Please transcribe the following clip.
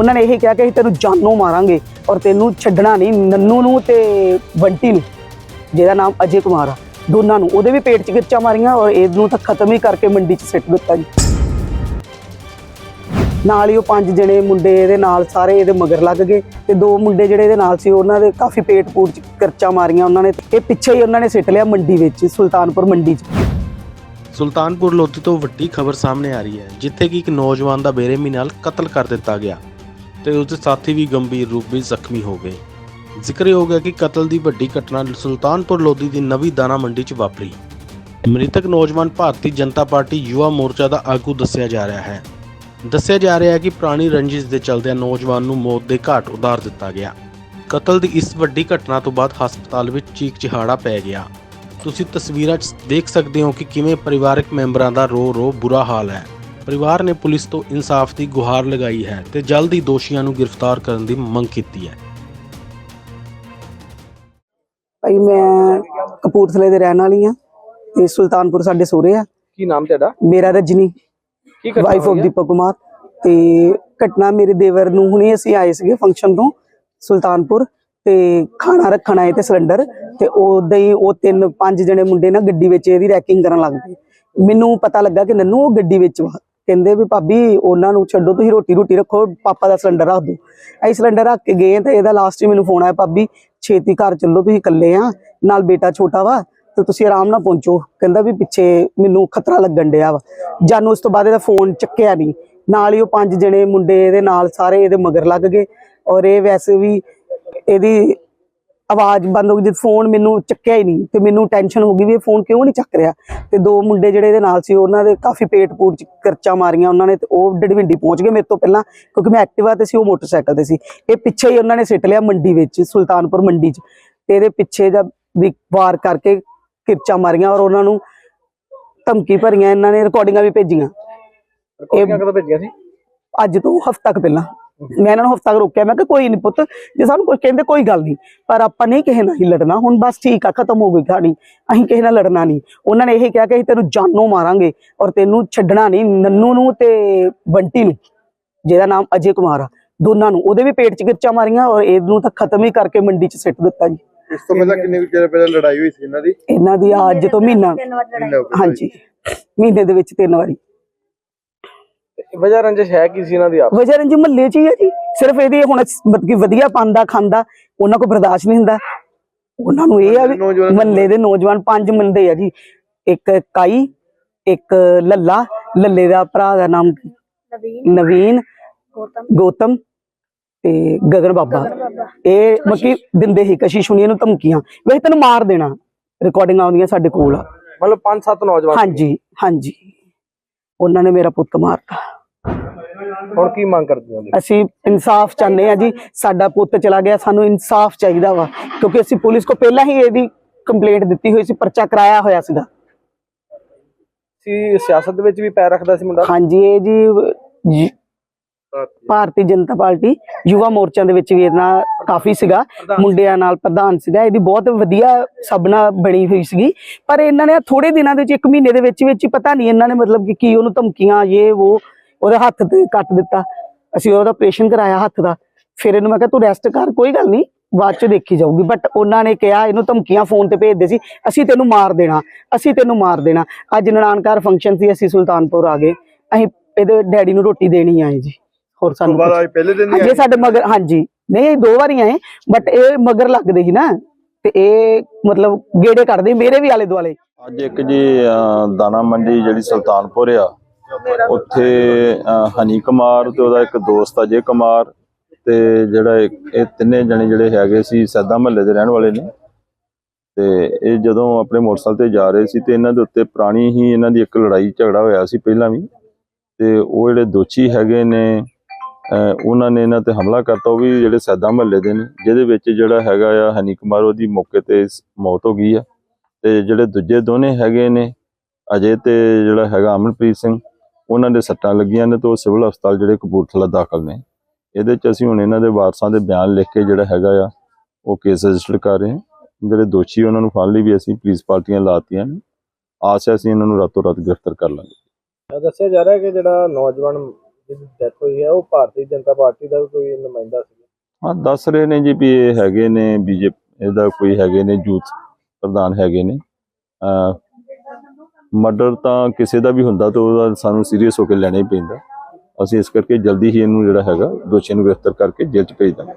ਉਹਨਾਂ ਨੇ ਇਹ ਕਿਹਾ ਕਿ ਅਸੀਂ ਤੈਨੂੰ ਜਾਨੋਂ ਮਾਰਾਂਗੇ ਔਰ ਤੈਨੂੰ ਛੱਡਣਾ ਨਹੀਂ, ਨੰਨੂ ਨੂੰ ਤੇ ਬੰਟੀ ਨੂੰ, ਜਿਹਦਾ ਨਾਮ ਅਜੇ ਕੁਮਾਰ ਆ, ਦੋਨਾਂ ਨੂੰ। ਉਹਦੇ ਵੀ ਪੇਟ 'ਚ ਗਿਰਚਾਂ ਮਾਰੀਆਂ ਔਰ ਇਹਨੂੰ ਤਾਂ ਖਤਮ ਹੀ ਕਰਕੇ ਮੰਡੀ 'ਚ ਸਿੱਟ ਦਿੱਤਾ ਜੀ। ਨਾਲ ਹੀ ਉਹ ਪੰਜ ਜਣੇ ਮੁੰਡੇ ਇਹਦੇ ਨਾਲ ਸਾਰੇ ਇਹਦੇ ਮਗਰ ਲੱਗ ਗਏ ਤੇ ਦੋ ਮੁੰਡੇ ਜਿਹੜੇ ਇਹਦੇ ਨਾਲ ਸੀ, ਉਹਨਾਂ ਦੇ ਕਾਫੀ ਪੇਟ ਪੂਟ 'ਚ ਗਿਰਚਾਂ ਮਾਰੀਆਂ ਉਹਨਾਂ ਨੇ ਇਹ ਪਿੱਛੇ ਹੀ ਉਹਨਾਂ ਨੇ ਸਿੱਟ ਲਿਆ ਮੰਡੀ ਵਿੱਚ, ਸੁਲਤਾਨਪੁਰ ਮੰਡੀ 'ਚ। ਸੁਲਤਾਨਪੁਰ ਲੋਧੀ ਤੋਂ ਵੱਡੀ ਖਬਰ ਸਾਹਮਣੇ ਆ ਰਹੀ ਹੈ, ਜਿੱਥੇ ਕਿ ਇੱਕ ਨੌਜਵਾਨ ਦਾ ਬੇਰਹਿਮੀ ਨਾਲ ਕਤਲ ਕਰ ਦਿੱਤਾ ਗਿਆ। ਤੇ ਉਸ ਦੇ ਸਾਥੀ ਵੀ ਗੰਭੀਰ ਰੂਪ ਵਿੱਚ ਜ਼ਖਮੀ ਹੋ ਗਏ। ਜ਼ਿਕਰ ਹੋ ਗਿਆ ਕਿ ਕਤਲ ਦੀ ਵੱਡੀ ਘਟਨਾ ਸੁਲਤਾਨਪੁਰ ਲੋਧੀ ਦੀ ਨਵੀਂ ਦਾਣਾ ਮੰਡੀ 'ਚ ਵਾਪਰੀ। ਮ੍ਰਿਤਕ ਨੌਜਵਾਨ ਭਾਰਤੀ ਜਨਤਾ ਪਾਰਟੀ ਯੁਵਾ ਮੋਰਚਾ ਦਾ ਆਗੂ ਦੱਸਿਆ ਜਾ ਰਿਹਾ ਹੈ। ਦੱਸਿਆ ਜਾ ਰਿਹਾ ਹੈ ਕਿ ਪੁਰਾਣੀ ਰੰਜਿਸ਼ ਦੇ ਚਲਦਿਆਂ ਨੌਜਵਾਨ ਨੂੰ ਮੌਤ ਦੇ ਘਾਟ ਉਤਾਰ ਦਿੱਤਾ ਗਿਆ। ਕਤਲ ਦੀ ਇਸ ਵੱਡੀ ਘਟਨਾ ਤੋਂ ਬਾਅਦ ਹਸਪਤਾਲ ਵਿੱਚ ਚੀਕ ਚਿਹਾੜਾ ਪੈ ਗਿਆ। ਤੁਸੀਂ ਤਸਵੀਰਾਂ 'ਚ ਦੇਖ ਸਕਦੇ ਹੋ ਕਿ ਕਿਵੇਂ ਪਰਿਵਾਰਕ ਮੈਂਬਰਾਂ ਦਾ ਰੋ ਰੋ ਬੁਰਾ ਹਾਲ ਹੈ। ਪਰਿਵਾਰ ਨੇ ਪੁਲਿਸ ਤੋਂ ਇਨਸਾਫ ਦੀ ਗੁਹਾਰ ਲਗਾਈ ਹੈ ਤੇ ਜਲਦ ਹੀ ਦੋਸ਼ੀਆਂ ਨੂੰ ਗ੍ਰਿਫਤਾਰ ਕਰਨ ਦੀ ਮੰਗ ਕੀਤੀ ਹੈ। ਭਾਈ ਮੈਂ ਕਪੂਰਥਲੇ ਦੇ ਰਹਿਣ ਵਾਲੀ ਆ ਤੇ ਸੁਲਤਾਨਪੁਰ ਸਾਡੇ ਸੋਹਰੇ ਆ। ਕੀ ਨਾਮ ਤੁਹਾਡਾ? ਮੇਰਾ ਰਜਨੀ। ਕੀ ਘਟਨਾ ਵਾਈਫ ਆਫ ਹੋਈ? ਦੀਪਕ ਕੁਮਾਰ ਤੇ ਘਟਨਾ ਮੇਰੇ ਦੇਵਰ ਨੂੰ ਹੁਣੇ ਅਸੀਂ ਆਏ ਸੀਗੇ ਫੰਕਸ਼ਨ ਤੋਂ ਸੁਲਤਾਨਪੁਰ। ਤੇ ਖਾਣਾ ਰੱਖਣ ਆਏ ਤੇ ਸਿਲੰਡਰ। ਤੇ ਉਦਾਂ ਹੀ ਉਹ ਤਿੰਨ ਪੰਜ ਜਣੇ ਮੁੰਡੇ ਨਾ ਗੱਡੀ ਵਿੱਚ ਇਹਦੀ ਰੈਕਿੰਗ ਕਰਨ ਲੱਗ ਪਏ। ਮੈਨੂੰ ਪਤਾ ਲੱਗਾ ਕਿ ਨੰਨੂ ਉਹ ਗੱਡੀ ਵਿੱਚ ਵਾ ਕਹਿੰਦੇ ਵੀ ਭਾਬੀ ਉਹਨਾਂ ਨੂੰ ਛੱਡੋ, ਤੁਸੀਂ ਰੋਟੀ ਰੋਟੀ ਰੱਖੋ, ਪਾਪਾ ਦਾ ਸਿਲੰਡਰ ਰੱਖ ਦਿਓ। ਅਸੀਂ ਸਿਲੰਡਰ ਰੱਖ ਕੇ ਗਏ ਤੇ ਇਹਦਾ ਲਾਸਟ ਹੀ ਮੈਨੂੰ ਫੋਨ ਆਇਆ, ਭਾਬੀ, ਛੇਤੀ ਘਰ ਚੱਲੋ, ਤੁਸੀਂ ਇਕੱਲੇ ਆ, ਨਾਲ ਬੇਟਾ ਛੋਟਾ ਵਾ, ਤੇ ਤੁਸੀਂ ਆਰਾਮ ਨਾਲ ਪਹੁੰਚੋ। ਕਹਿੰਦਾ ਵੀ ਪਿੱਛੇ ਮੈਨੂੰ ਖਤਰਾ ਲੱਗਣ ਡਿਆ ਵਾ। ਜਾਨੂੰ ਉਸ ਤੋਂ ਬਾਅਦ ਇਹਦਾ ਫੋਨ ਚੱਕਿਆ ਨਹੀਂ ਨਾਲ ਹੀ ਉਹ ਪੰਜ ਜਣੇ ਮੁੰਡੇ ਇਹਦੇ ਨਾਲ ਸਾਰੇ ਇਹਦੇ ਮਗਰ ਲੱਗ ਗਏ। ਔਰ ਇਹ ਵੈਸੇ ਵੀ ਇਹਦੀ ਆਵਾਜ਼ ਬੰਦ ਹੋ ਗਈ ਜਦ ਫੋਨ ਮੈਨੂੰ ਚੱਕਿਆ ਹੀ ਨਹੀਂ ਤੇ ਮੈਨੂੰ ਟੈਨਸ਼ਨ ਹੋ ਗਈ ਵੀ ਇਹ ਫੋਨ ਕਿਉਂ ਨਹੀਂ ਚੱਕ ਰਿਹਾ? ਤੇ ਦੋ ਮੁੰਡੇ ਜਿਹੜੇ ਇਹਦੇ ਨਾਲ ਸੀ ਉਹਨਾਂ ਦੇ ਕਾਫੀ ਪੇਟ ਪੂਟ ਚ ਕਰਚਾ ਮਾਰੀਆਂ ਉਹਨਾਂ ਨੇ ਤੇ ਉਹ ਡੜਵਿੰਡੀ ਪਹੁੰਚ ਗਏ ਮੇਰੇ ਤੋਂ ਪਹਿਲਾਂ ਕਿਉਂਕਿ ਮੈਂ ਐਕਟਿਵਾ ਤੇ ਸੀ ਉਹ ਮੋਟਰਸਾਈਕਲ ਤੇ ਸੀ। ਇਹ ਪਿੱਛੇ ਹੀ ਉਹਨਾਂ ਨੇ ਸਿੱਟ ਲਿਆ ਮੰਡੀ ਵਿੱਚ ਸੁਲਤਾਨਪੁਰ ਮੰਡੀ 'ਚ। ਤੇ ਇਹਦੇ ਪਿੱਛੇ ਜਦ ਵੀ ਵਾਰ ਕਰਕੇ ਕਿਰਚਾ ਮਾਰੀਆਂ ਔਰ ਉਹਨਾਂ ਨੂੰ ਧਮਕੀ ਭਰੀਆਂ ਇਹਨਾਂ ਨੇ ਰਿਕਾਰਡਿੰਗਾਂ ਵੀ ਭੇਜੀਆਂ। ਰਿਕਾਰਡਿੰਗਾਂ ਕਦੋਂ ਭੇਜੀਆਂ ਸੀ? ਅੱਜ ਤੋਂ ਹਫ਼ਤਾ ਕੁ ਪਹਿਲਾਂ। ਮੈਂ ਇਹਨਾਂ ਨੂੰ ਹਫ਼ਤਾ ਰੋਕਿਆ ਮੈਂ ਕਿ ਕੋਈ ਨਹੀਂ ਪੁੱਤ ਜੇ ਸਾਨੂੰ ਕੋਈ ਕਹਿੰਦੇ ਕੋਈ ਗੱਲ ਨਹੀਂ ਪਰ ਆਪਾਂ ਨਹੀਂ ਕਿਸੇ ਨਾਲ ਹੀ ਲੜਨਾ ਹੁਣ ਬਸ ਠੀਕ ਆ ਖਤਮ ਹੋ ਗਈ ਕਹਾਣੀ ਅਸੀਂ ਕਿਸੇ ਨਾਲ ਲੜਨਾ ਨਹੀਂ ਉਹਨਾਂ ਨੇ ਇਹ ਕਿਹਾ ਕਿ ਅਸੀਂ ਤੈਨੂੰ ਜਾਨੋਂ ਮਾਰਾਂਗੇ ਔਰ ਤੈਨੂੰ ਛੱਡਣਾ ਨਹੀਂ ਨੰਨੂ ਨੂੰ ਤੇ ਬੰਟੀ ਨੂੰ ਜਿਹਦਾ ਨਾਮ ਅਜੇ ਕੁਮਾਰ ਆ ਦੋਨਾਂ ਨੂੰ। ਉਹਦੇ ਵੀ ਪੇਟ 'ਚ ਗਿਰਚਾਂ ਮਾਰੀਆਂ ਔਰ ਇਹਨੂੰ ਤਾਂ ਖਤਮ ਹੀ ਕਰਕੇ ਮੰਡੀ 'ਚ ਸਿੱਟ ਦਿੱਤਾ ਜੀ। ਇਸ ਤੋਂ ਪਹਿਲਾਂ ਕਿੰਨੇ ਚਿਰ ਪਹਿਲਾਂ ਲੜਾਈ ਹੋਈ ਸੀ ਇਹਨਾਂ ਦੀ? ਇਹਨਾਂ ਦੀ ਅੱਜ ਤੋਂ ਮਹੀਨਾ ਹਾਂਜੀ। ਮਹੀਨੇ ਦੇ ਵਿੱਚ ਤਿੰਨ ਵਾਰੀ। ਵਜ੍ਹਾ ਰੰਜਿਸ਼ ਹੈ ਕੀ ਸੀ ਇਹਨਾਂ ਦੀ ਆਪ? ਵਜ੍ਹਾ ਰੰਜੀ ਮਹੱਲੇ 'ਚ ਹੀ ਹੈ ਜੀ। ਸਿਰਫ ਇਹਦੀ ਹੁਣ ਮਤਲਬ ਕਿ ਵਧੀਆ ਪਾਉਂਦਾ ਖਾਂਦਾ ਉਹਨਾਂ ਕੋ ਬਰਦਾਸ਼ਤ ਨਹੀਂ ਹੁੰਦਾ। ਉਹਨਾਂ ਨੂੰ ਇਹ ਆ ਵੀ ਨੌਜਵਾਨ ਮਹੱਲੇ ਦੇ ਨੌਜਵਾਨ ਪੰਜ ਮੁੰਡੇ ਆ ਜੀ। ਇੱਕ ਕਾਈ ਇੱਕ ਲੱਲਾ ਲੱਲੇ ਦਾ ਭਰਾ ਦਾ ਨਾਮ ਨਵੀਨ ਗੌਤਮ। ਤੇ ਗਗਨ ਬਾਬਾ। ਇਹ ਮੱਕੀ ਦਿੰਦੇ ਸੀ ਕਸ਼ਿਸ਼ ਹੁਣੀ ਨੂੰ ਧਮਕੀਆਂ। ਵੇ ਤੈਨੂੰ ਮਾਰ ਦੇਣਾ। ਰਿਕਾਰਡਿੰਗ ਆਉਂਦੀਆਂ ਸਾਡੇ ਕੋਲ ਆ। ਮਤਲਬ ਪੰਜ ਸੱਤ ਨੌਜਵਾਨ ਹਾਂਜੀ ਹਾਂਜੀ। ਉਹਨਾਂ ਨੇ ਮੇਰਾ ਪੁੱਤ ਮਾਰਤਾ। ਹੁਣ ਕੀ ਮੰਗ ਕਰਦੇ ਹੋ? ਅਸੀਂ ਇਨਸਾਫ ਚਾਹੁੰਦੇ ਆ ਜੀ ਸਾਡਾ ਪੁੱਤ ਚਲਾ ਗਿਆ ਸਾਨੂੰ ਇਨਸਾਫ ਚਾਹੀਦਾ ਵਾ ਕਿਉਂਕਿ ਅਸੀਂ ਪੁਲਿਸ ਕੋ ਪਹਿਲਾਂ ਹੀ ਇਹਦੀ ਕੰਪਲੇਂਟ ਦਿੱਤੀ ਹੋਈ ਸੀ ਪਰਚਾ ਕਰਾਇਆ ਹੋਇਆ ਸੀਗਾ। ਸੀ ਸਿਆਸਤ ਦੇ ਵਿੱਚ ਵੀ ਪੈਰ ਰੱਖਦਾ ਸੀ ਮੁੰਡਾ? ਹਾਂਜੀ ਇਹ ਜੀ ਭਾਰਤੀ। ਜਨਤਾ ਪਾਰਟੀ ਯੁਵਾ ਮੋਰਚਾ ਦੇ ਵਿੱਚ ਵੀ ਇਹਨਾਂ ਕਾਫੀ ਸੀਗਾ ਮੁੰਡਿਆਂ ਨਾਲ ਪ੍ਰਧਾਨ ਸੀਗਾ ਇਹਦੀ ਬਹੁਤ ਵਧੀਆ ਸਭ ਨਾਲ ਬਣੀ ਹੋਈ ਸੀਗੀ। ਪਰ ਇਹਨਾਂ ਨੇ ਥੋੜੇ ਦਿਨਾਂ ਦੇ ਵਿੱਚ ਇੱਕ ਮਹੀਨੇ ਦੇ ਵਿੱਚ ਵਿੱਚ ਪਤਾ ਨਹੀਂ ਇਹਨਾਂ ਨੇ ਮਤਲਬ ਕਿ ਕੀ ਉਹਨੂੰ ਧਮਕੀਆਂ ਇਹ ਉਹ ਉਹਦੇ ਹੱਥ ਤੇ ਕੱਟ ਦਿੱਤਾ। ਅਸੀਂ ਉਹਦਾ ਆਪਰੇਸ਼ਨ ਕਰਾਇਆ ਹੱਥ ਦਾ। ਫਿਰ ਇਹਨੂੰ ਮੈਂ ਕਿਹਾ ਤੂੰ ਰੈਸਟ ਕਰ ਕੋਈ ਗੱਲ ਨਹੀਂ ਬਾਅਦ ਚ ਦੇਖੀ ਜਾਊਗੀ। ਬਟ ਉਹਨਾਂ ਨੇ ਕਿਹਾ ਇਹਨੂੰ ਧਮਕੀਆਂ ਫੋਨ ਤੇ ਭੇਜਦੇ ਸੀ ਅਸੀਂ ਤੈਨੂੰ ਮਾਰ ਦੇਣਾ ਅਸੀਂ ਤੈਨੂੰ ਮਾਰ ਦੇਣਾ। ਅੱਜ ਨਨਾਣਕਾਰ ਫੰਕਸ਼ਨ ਸੀ ਅਸੀਂ ਸੁਲਤਾਨਪੁਰ ਆ ਗਏ। ਅਸੀਂ ਇਹਦੇ ਡੈਡੀ ਨੂੰ ਰੋਟੀ ਦੇਣੀ ਆਏ ਜੀ। ਹੋਰ ਸਾਨੂੰ ਬਾਅਦ ਪਹਿਲੇ ਦਿਨ ਹੀ ਆਏ? ਸਾਡੇ ਮਗਰ ਹਾਂਜੀ। ਨਹੀਂ ਦੋ ਵਾਰੀ ਆਏ ਬਟ ਇਹ ਮਗਰ ਲੱਗਦੇ ਸੀ ਨਾ। ਤੇ ਇਹ ਮਤਲਬ ਗੇੜੇ ਕੱਢਦੇ ਮੇਰੇ ਵੀ ਆਲੇ ਦੁਆਲੇ ਅੱਜ ਇੱਕ ਜੀ ਦਾਣਾ ਮੰਡੀ ਜਿਹੜੀ ਸੁਲਤਾਨਪੁਰ ਆ ਉੱਥੇ ਹਨੀ ਕੁਮਾਰ ਤੇ ਉਹਦਾ ਇੱਕ ਦੋਸਤ ਅਜੇ ਕੁਮਾਰ, ਤੇ ਜਿਹੜਾ ਇਹ ਤਿੰਨੇ ਜਣੇ ਜਿਹੜੇ ਹੈਗੇ ਸੀ, ਸੈਦਾ ਮਹੱਲੇ ਦੇ ਰਹਿਣ ਵਾਲੇ ਨੇ। ਤੇ ਇਹ ਜਦੋਂ ਆਪਣੇ ਮੋਟਰਸਾਈਕਲ ਤੇ ਜਾ ਰਹੇ ਸੀ, ਤੇ ਇਹਨਾਂ ਦੇ ਉੱਤੇ ਪੁਰਾਣੀ ਹੀ ਇਹਨਾਂ ਦੀ ਇੱਕ ਲੜਾਈ, ਝਗੜਾ ਹੋਇਆ ਸੀ ਪਹਿਲਾਂ ਵੀ। ਤੇ ਉਹ ਜਿਹੜੇ ਦੋਸ਼ੀ ਹੈਗੇ ਨੇ ਉਹਨਾਂ ਨੇ ਇਹਨਾਂ ਤੇ ਹਮਲਾ ਕਰਤਾ, ਉਹ ਵੀ ਜਿਹੜੇ ਸੈਦਾ ਮਹੱਲੇ ਦੇ ਨੇ, ਜਿਹਦੇ ਵਿੱਚ ਜਿਹੜਾ ਹੈਗਾ ਆ, ਹਨੀ ਕੁਮਾਰ ਉਹਦੀ ਮੌਕੇ ਤੇ ਮੌਤ ਹੋ ਗਈ ਆ। ਤੇ ਜਿਹੜੇ ਦੂਜੇ ਦੋਨੇ ਹੈਗੇ ਨੇ, ਅਜੇ ਤੇ ਜਿਹੜਾ ਹੈਗਾ ਅਮਨਪ੍ਰੀਤ ਸਿੰਘ ਉਹਨਾਂ ਦੇ ਸੱਟਾਂ ਲੱਗੀਆਂ ਨੇ ਤੇ ਉਹ ਸਿਵਲ ਹਸਪਤਾਲ ਜਿਹੜੇ ਕਪੂਰਥਲਾ ਦਾਖਲ ਨੇ। ਇਹਦੇ ਚ ਅਸੀਂ ਹੁਣ ਇਹਨਾਂ ਦੇ ਵਾਰਸਾਂ ਦੇ ਬਿਆਨ ਲਿਖ ਕੇ ਜਿਹੜਾ ਹੈਗਾ ਆ ਉਹ ਕੇਸ ਰਜਿਸਟਰ ਕਰ ਰਹੇ ਹਾਂ। ਜਿਹੜੇ ਦੋਸ਼ੀ ਉਹਨਾਂ ਨੂੰ ਫੜਨ ਲਈ ਵੀ ਅਸੀਂ ਪੁਲਿਸ ਪਾਰਟੀਆਂ ਲਾਤੀਆਂ ਨੇ। ਆਸ ਹੈ ਅਸੀਂ ਇਹਨਾਂ ਨੂੰ ਰਾਤੋਂ ਰਾਤ ਗ੍ਰਿਫਤਾਰ ਕਰ ਲਾਂਗੇ। ਦੱਸਿਆ ਜਾ ਰਿਹਾ ਕਿ ਜਿਹੜਾ ਨੌਜਵਾਨ ਜਿਹਦੀ ਡੈਥ ਹੋਈ ਹੈ ਉਹ ਭਾਰਤੀ ਜਨਤਾ ਪਾਰਟੀ ਦਾ ਕੋਈ ਨੁਮਾਇੰਦਾ ਸੀ? ਹਾਂ ਦੱਸ ਰਹੇ ਨੇ ਜੀ ਵੀ ਇਹ ਹੈਗੇ ਨੇ ਬੀਜੇਪੀ ਇਹਦਾ ਕੋਈ ਹੈਗੇ ਨੇ ਯੂਥ ਪ੍ਰਧਾਨ ਹੈਗੇ ਨੇ। ਮਰਡਰ ਤਾਂ ਕਿਸੇ ਦਾ ਵੀ ਹੁੰਦਾ ਤਾਂ ਉਹਦਾ ਸਾਨੂੰ ਸੀਰੀਅਸ ਹੋ ਕੇ ਲੈਣਾ ਹੀ ਪੈਂਦਾ। ਅਸੀਂ ਇਸ ਕਰਕੇ ਜਲਦੀ ਹੀ ਇਹਨੂੰ ਜਿਹੜਾ ਹੈਗਾ ਦੋਸ਼ੀ ਨੂੰ ਗ੍ਰਿਫਤਾਰ ਕਰਕੇ ਜੇਲ੍ਹ 'ਚ ਭੇਜ ਦਾਂਗੇ।